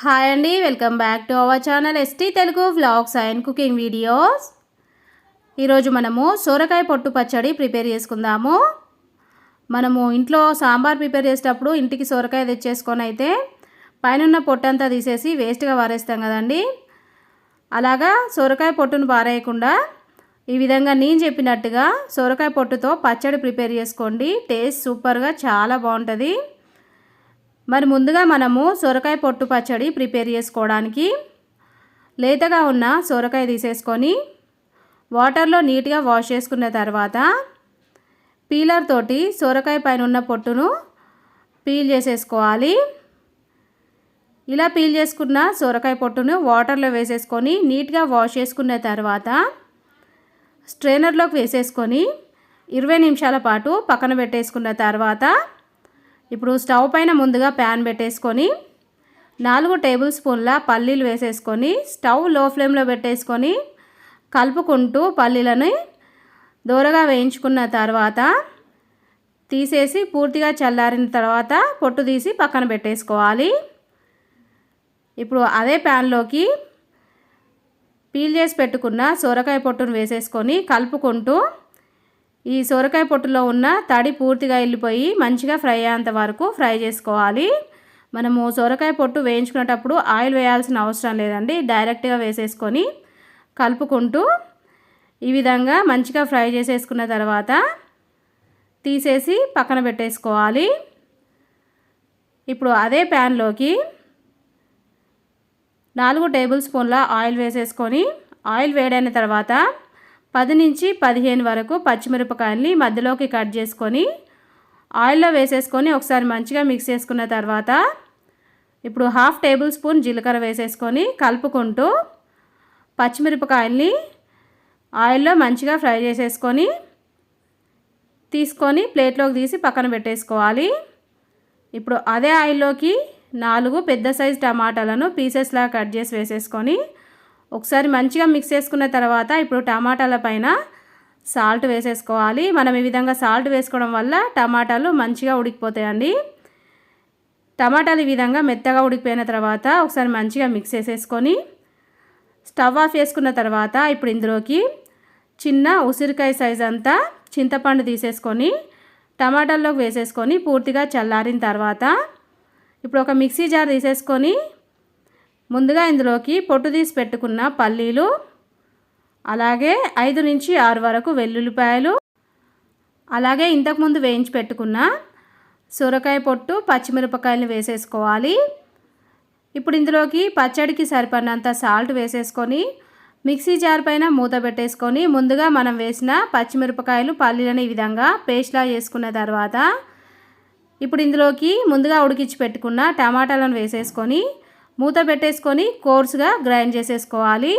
Hi అండి welcome back to our channel ST Telugu vlogs and cooking videos. ఈరోజు మనము సోరకాయ పొట్టు పచ్చడి ప్రిపేర్ చేసుకుందాము. మనము ఇంట్లో సాంబార్ ప్రిపేర్ చేసేటప్పుడు ఇంటికి సోరకాయ తెచ్చేసుకొని అయితే పైన పొట్టంతా తీసేసి వేస్ట్గా వారేస్తాం కదండి. అలాగా సొరకాయ పొట్టును పారేయకుండా ఈ విధంగా నేను చెప్పినట్టుగా సొరకాయ పొట్టుతో పచ్చడి ప్రిపేర్ చేసుకోండి. టేస్ట్ సూపర్గా చాలా బాగుంటుంది. మరి ముందుగా మనము సొరకాయ పొట్టు పచ్చడి ప్రిపేర్ చేసుకోవడానికి లేతగా ఉన్న సొరకాయ తీసేసుకొని వాటర్లో నీట్గా వాష్ చేసుకున్న తర్వాత పీలర్ తోటి సొరకాయ పైన ఉన్న పొట్టును పీల్ చేసేసుకోవాలి. ఇలా పీల్ చేసుకున్న సొరకాయ పొట్టును వాటర్లో వేసేసుకొని నీట్గా వాష్ చేసుకున్న తర్వాత స్ట్రైనర్లోకి వేసేసుకొని ఇరవై నిమిషాల పాటు పక్కన పెట్టేసుకున్న తర్వాత ఇప్పుడు స్టవ్ పైన ముందుగా ప్యాన్ పెట్టేసుకొని నాలుగు టేబుల్ స్పూన్ల పల్లీలు వేసేసుకొని స్టవ్లో ఫ్లేమ్లో పెట్టేసుకొని కలుపుకుంటూ పల్లీలని దూరగా వేయించుకున్న తర్వాత తీసేసి పూర్తిగా చల్లారిన తర్వాత పొట్టు తీసి పక్కన పెట్టేసుకోవాలి. ఇప్పుడు అదే ప్యాన్లోకి పీల్ చేసి పెట్టుకున్న సొరకాయ పొట్టును వేసేసుకొని కలుపుకుంటూ ఈ సొరకాయ పొట్టులో ఉన్న తడి పూర్తిగా వెళ్ళిపోయి మంచిగా ఫ్రై అయ్యేంత వరకు ఫ్రై చేసుకోవాలి. మనము సొరకాయ పొట్టు వేయించుకునేటప్పుడు ఆయిల్ వేయాల్సిన అవసరం లేదండి. డైరెక్ట్గా వేసేసుకొని కలుపుకుంటూ ఈ విధంగా మంచిగా ఫ్రై చేసేసుకున్న తర్వాత తీసేసి పక్కన పెట్టేసుకోవాలి. ఇప్పుడు అదే ప్యాన్లోకి నాలుగు టేబుల్ స్పూన్ల ఆయిల్ వేసేసుకొని ఆయిల్ వేడైన తర్వాత పది నుంచి పదిహేను వరకు పచ్చిమిరపకాయల్ని మధ్యలోకి కట్ చేసుకొని ఆయిల్లో వేసేసుకొని ఒకసారి మంచిగా మిక్స్ చేసుకున్న తర్వాత ఇప్పుడు హాఫ్ టేబుల్ స్పూన్ జీలకర్ర వేసేసుకొని కలుపుకుంటూ పచ్చిమిరపకాయల్ని ఆయిల్లో మంచిగా ఫ్రై చేసేసుకొని తీసుకొని ప్లేట్లోకి తీసి పక్కన పెట్టేసుకోవాలి. ఇప్పుడు అదే ఆయిల్లోకి నాలుగు పెద్ద సైజు టమాటాలను పీసెస్లా కట్ చేసి వేసేసుకొని ఒకసారి మంచిగా మిక్స్ చేసుకున్న తర్వాత ఇప్పుడు టమాటాల పైన సాల్ట్ వేసేసుకోవాలి. మనం ఈ విధంగా సాల్ట్ వేసుకోవడం వల్ల టమాటాలు మంచిగా ఉడికిపోతాయండి. టమాటాలు ఈ విధంగా మెత్తగా ఉడికిపోయిన తర్వాత ఒకసారి మంచిగా మిక్స్ చేసేసుకొని స్టవ్ ఆఫ్ చేసుకున్న తర్వాత ఇప్పుడు ఇందులోకి చిన్న ఉసిరికాయ సైజ్ అంతా చింతపండు తీసేసుకొని టమాటాల్లోకి వేసేసుకొని పూర్తిగా చల్లారిన తర్వాత ఇప్పుడు ఒక మిక్సీ జార్ తీసేసుకొని ముందుగా ఇందులోకి పొట్టు తీసి పెట్టుకున్న పల్లీలు అలాగే ఐదు నుంచి ఆరు వరకు వెల్లుల్లిపాయలు అలాగే ఇంతకుముందు వేయించి పెట్టుకున్న సొరకాయ పొట్టు పచ్చిమిరపకాయలు వేసేసుకోవాలి. ఇప్పుడు ఇందులోకి పచ్చడికి సరిపడినంత సాల్ట్ వేసేసుకొని మిక్సీ జార్ పైన మూత పెట్టేసుకొని ముందుగా మనం వేసిన పచ్చిమిరపకాయలు పల్లీలను ఈ విధంగా పేస్ట్లా చేసుకున్న తర్వాత ఇప్పుడు ఇందులోకి ముందుగా ఉడికించి పెట్టుకున్న టమాటాలను వేసేసుకొని మూత పెట్టేసుకొని కోర్సుగా గ్రైండ్ చేసేసుకోవాలి.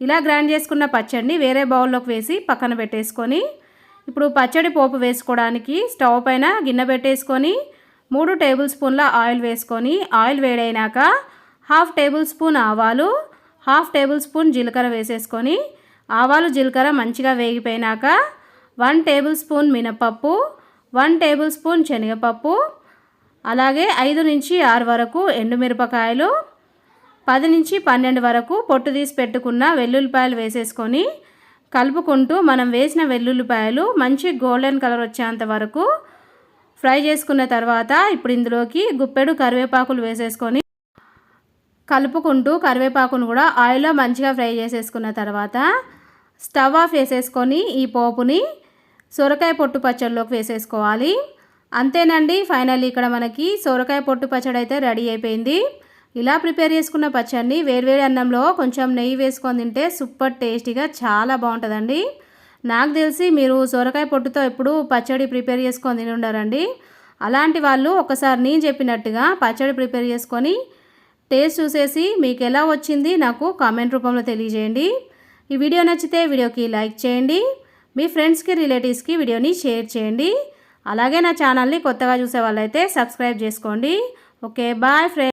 ఇలా గ్రైండ్ చేసుకున్న పచ్చడిని వేరే బౌల్లోకి వేసి పక్కన పెట్టేసుకొని ఇప్పుడు పచ్చడి పోపు వేసుకోవడానికి స్టవ్ పైన గిన్నె పెట్టేసుకొని మూడు టేబుల్ స్పూన్ల ఆయిల్ వేసుకొని ఆయిల్ వేడైనాక హాఫ్ టేబుల్ స్పూన్ ఆవాలు హాఫ్ టేబుల్ స్పూన్ జీలకర్ర వేసేసుకొని ఆవాలు జీలకర్ర మంచిగా వేగిపోయినాక వన్ టేబుల్ స్పూన్ మినపప్పు వన్ టేబుల్ స్పూన్ శనగపప్పు అలాగే ఐదు నుంచి ఆరు వరకు ఎండుమిరపకాయలు పది నుంచి పన్నెండు వరకు పొట్టు తీసి పెట్టుకున్న వెల్లుల్లిపాయలు వేసేసుకొని కలుపుకుంటూ మనం వేసిన వెల్లుల్లిపాయలు మంచి గోల్డెన్ కలర్ వచ్చేంత వరకు ఫ్రై చేసుకున్న తర్వాత ఇప్పుడు ఇందులోకి గుప్పెడు కరివేపాకులు వేసేసుకొని కలుపుకుంటూ కరివేపాకును కూడా ఆయిల్లో మంచిగా ఫ్రై చేసేసుకున్న తర్వాత స్టవ్ ఆఫ్ వేసేసుకొని ఈ పోపుని సొరకాయ పొట్టు పచ్చడిలోకి వేసేసుకోవాలి. అంతేనండి ఫైనల్ ఇక్కడ మనకి సొరకాయ పొట్టు పచ్చడి అయితే రెడీ అయిపోయింది. ఇలా ప్రిపేర్ చేసుకున్న పచ్చడిని వేడివేడి అన్నంలో కొంచెం నెయ్యి వేసుకొని తింటే సూపర్ టేస్టీగా చాలా బాగుంటుందండి. నాకు తెలిసి మీరు సొరకాయ పొట్టుతో ఎప్పుడు పచ్చడి ప్రిపేర్ చేసుకొని తిని ఉండారండి. అలాంటి వాళ్ళు ఒకసారి నేను చెప్పినట్టుగా పచ్చడి ప్రిపేర్ చేసుకొని టేస్ట్ చూసేసి మీకు ఎలా వచ్చింది నాకు కామెంట్ రూపంలో తెలియజేయండి. ఈ వీడియో నచ్చితే వీడియోకి లైక్ చేయండి. మీ ఫ్రెండ్స్కి రిలేటివ్స్కి వీడియోని షేర్ చేయండి. అలాగే నా ఛానల్ని కొత్తగా చూసే వాళ్ళైతే సబ్స్క్రైబ్ చేసుకోండి. Okay bye friends.